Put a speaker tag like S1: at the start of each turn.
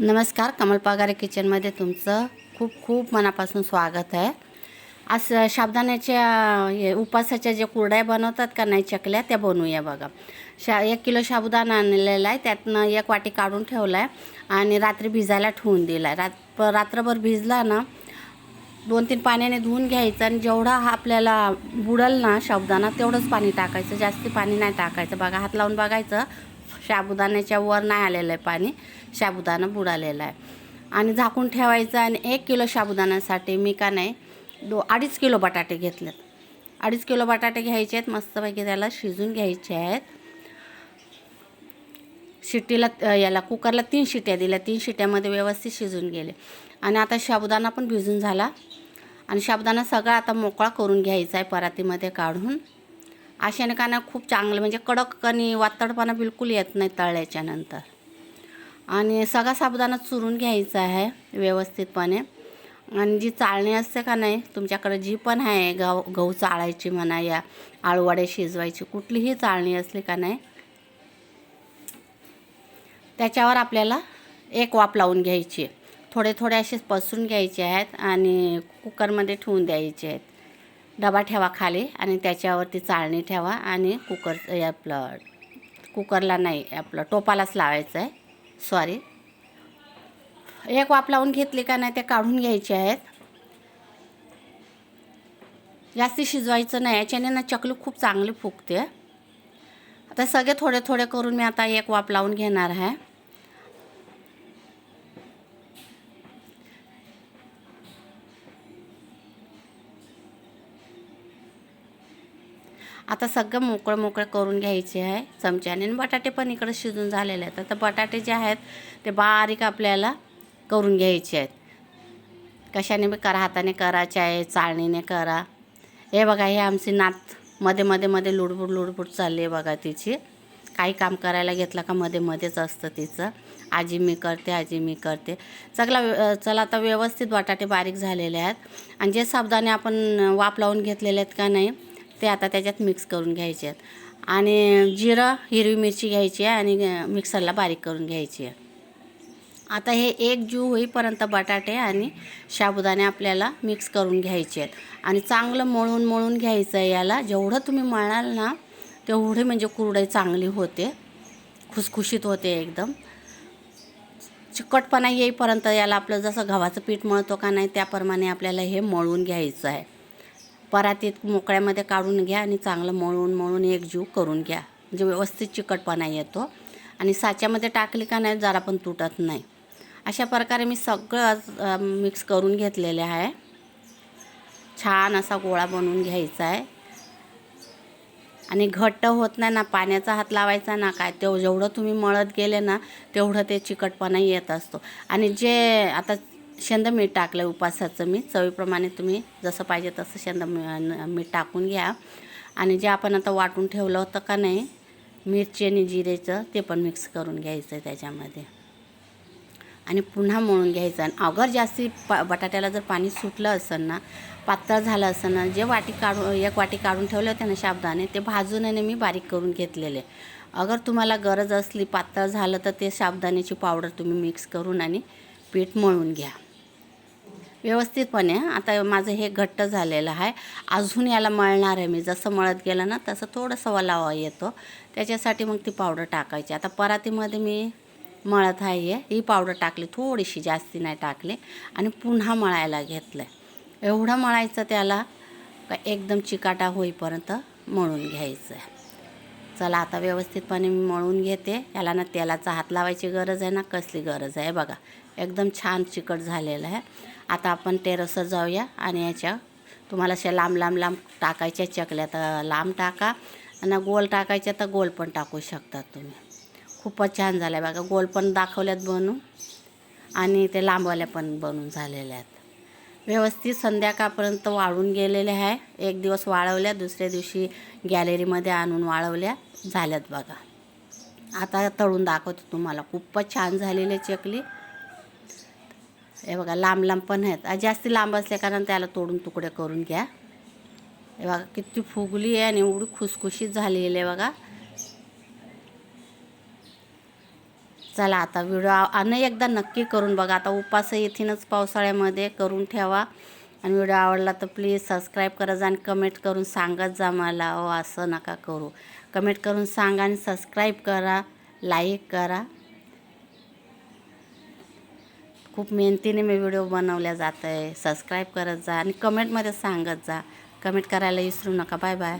S1: नमस्कार कमल पगारे किचनमध्ये तुमचं खूप खूप मनापासून स्वागत आहे. आज साबुदाण्याच्या हे उपासाच्या जे कुरड्या बनवतात का नाही चकल्या त्या बनवूया बघा. शा एक किलो साबुदाणा आणलेला आहे त्यातनं एक वाटी काढून ठेवला आहे आणि रात्री भिजायला ठेवून दिला आहे रात रात्रभर भिजला ना दोन तीन पाण्याने धुवून घ्यायचं आणि जेवढा हा आपल्याला बुडल ना साबुदाणा तेवढंच पाणी टाकायचं. जास्ती पाणी नाही टाकायचं. बघा हात लावून बघायचं साबुदाण्याच्या वर नाही आलेलं आहे पाणी. साबुदाणा बुडालेला आहे. आणि झाकून ठेवायचं आणि एक किलो साबुदाण्यासाठी मी का नाही दो अडीच किलो बटाटे घेतलेत. अडीच किलो बटाटे घ्यायचे आहेत मस्तपैकी त्याला शिजून घ्यायचे आहेत. शिट्टीला याला कुकरला तीन शिट्ट्या दिल्या तीन शिट्ट्यामध्ये व्यवस्थित शिजून गेले. आणि आता साबुदाणा पण भिजून झाला. आणि साबुदाणा सगळा आता मोकळा करून घ्यायचा आहे परातीमध्ये काढून. अशाने का ना खूप चांगलं म्हणजे कडक आणि वातडपणा बिलकुल येत नाही तळल्याच्यानंतर. आणि सगळा साबुदाणा चुरून घ्यायचा आहे व्यवस्थितपणे. आणि जी चाळणी असते का नाही तुमच्याकडे जी पण आहे गहू गहू चाळायची म्हणा या आळूवडे शिजवायची कुठलीही चाळणी असली का नाही त्याच्यावर आपल्याला एक वाफ लावून घ्यायची थोडे थोडे असे पसरून घ्यायचे आहेत आणि कुकरमध्ये ठेवून द्यायचे आहेत. डबा ठेवा खाली आणि त्याच्यावरती चाळणी ठेवा आणि कुकर आपलं कुकरला नाही आपलं टोपालाच लावायचं आहे. सॉरी एक वाफ लावून घेतली का नाही ते काढून घ्यायचे आहेत. जास्ती शिजवायचं नाही याच्याने ना चकली खूप चांगली फुगते. आता सगळे थोडे थोडे करून मी आता एक वाफ लावून घेणार आहे. आता सगळं मोकळं मोकळं करून घ्यायचे आहे चमच्याने. आणि बटाटे पण इकडे शिजून झालेले आहेत. आता बटाटे जे आहेत ते बारीक आपल्याला करून घ्यायचे आहेत. कशाने बी करा हाताने करा आहे चाळणीने करा. हे बघा हे आमची नात मध्ये मध्ये मध्ये लुडबुड लुडबुड चालली आहे बघा तिची. काही काम करायला घेतलं का मध्ये मध्येच असतं तिचं. आजी मी करते आजी मी करते. सगळा चला आता व्यवस्थित बटाटे बारीक झालेले आहेत. आणि जे साबुदाणे आपण वाफ लावून घेतलेले आहेत का नाही ते आता त्याच्यात मिक्स करून घ्यायचे आहेत. आणि जिरं हिरवी मिरची घ्यायची आहे आणि मिक्सरला बारीक करून घ्यायची आहे. आता हे एक जीव होईपर्यंत बटाटे आणि साबुदाणे आपल्याला मिक्स करून घ्यायचे आहेत. आणि चांगलं मळून मळून घ्यायचं आहे याला. जेवढं तुम्ही मळाल ना तेवढे म्हणजे कुरडई चांगली होते. खुसखुशीत होते एकदम. चिकटपणा येईपर्यंत याला आपलं जसं गव्हाचं पीठ मळतो का नाही त्याप्रमाणे आपल्याला हे मळून घ्यायचं आहे. परातीत मोकळ्यामध्ये काढून घ्या आणि चांगलं मळून मळून एक जीव करून घ्या. म्हणजे व्यवस्थित चिकटपणा येतो. आणि साच्यामध्ये टाकली का नाही जरा पण तुटत नाही. अशा प्रकारे मी सगळं मिक्स करून घेतलेले आहे. छान असा गोळा बनवून घ्यायचा आहे. आणि घट्ट होत नाही ना पाण्याचा हात लावायचा ना काय तेव जेवढं तुम्ही मळत गेले ना तेवढं ते चिकटपणा येत असतो. आणि जे आता शेंद मीठ टाकलं उपासाचं मी चवीप्रमाणे तुम्ही जसं पाहिजे तसं शेंद मी- मीठ टाकून घ्या. आणि जे आपण आता वाटून ठेवलं होतं का नाही मिरची आणि जिरेचं ते पण मिक्स करून घ्यायचं आहे त्याच्यामध्ये. आणि पुन्हा मळून घ्यायचं. आणि अगर जास्ती पा बटाट्याला जर पाणी सुटलं असेल ना पातळ झालं असेल ना जे वाटी काढून एक वाटी काढून ठेवले होते ना शाबदाणे ते भाजून मी बारीक करून घेतलेले. अगर तुम्हाला गरज असली पातळ झालं तर ते शाबदाण्याची पावडर तुम्ही मिक्स करून आणि पीठ मळून घ्या. व्यवस्थितपणे. आता माझं हे घट्ट झालेलं आहे. अजून याला मळणार आहे मी. जसं मळत गेलं ना तसं थोडंसं वलावा येतो. त्याच्यासाठी मग ती पावडर टाकायची. आता परातीमध्ये मी मळत आहे. ही पावडर टाकली. थोडीशी जास्ती नाही टाकली. आणि पुन्हा मळायला घेतलं आहे एवढं मळायचं त्याला का एकदम चिकाटा होईपर्यंत मळून घ्यायचं आहे चला आता व्यवस्थितपणे मी मळून घेते. याला ना तेलाचा हात लावायची गरज आहे ना कसली गरज आहे? बघा एकदम छान चिकट झालेलं आहे. आता आपण टेरसवर जाऊया आणि याच्या तुम्हाला अशा लांब लांब लांब टाकायच्या चकल्या तर लांब टाका आणि गोल टाकायच्या तर गोल पण टाकू शकता तुम्ही. खूपच छान झालं आहे बघा गोल पण दाखवल्यात बनू आणि ते लांबवाल्या पण बनून झालेल्या आहेत. व्यवस्थित संध्याकाळपर्यंत वाळून गेलेले आहे. एक दिवस वाळवल्या दुसऱ्या दिवशी गॅलरीमध्ये आणून वाळवल्या. झाल्यात बघा. आता तळून दाखवते तुम्हाला. खूपच छान झालेले चकली. हे बघा लांब लांब पण आहेत. जास्ती लांब असल्या कारण त्याला तोडून तुकडे करून घ्या. हे बघा किती फुगली आहे आणि एवढी खुसखुशीत झालेली आहे बघा. चला आता व्हिडिओ आणि एकदा नक्की करून बघा. आता उपास येथीनच पावसाळ्यामध्ये करून ठेवा. आणि व्हिडिओ आवडला तर प्लीज सबस्क्राईब करा जा आणि कमेंट करून सांगत जा मला. ओ असं नका करू. कमेंट करून सांगा आणि सबस्क्राईब करा लाईक करा. खूप मेहनतीने मी व्हिडिओ बनवल्या जात आहे सबस्क्राईब करत जा आणि कमेंटमध्ये सांगत जा. कमेंट करायला विसरू नका. Bye bye.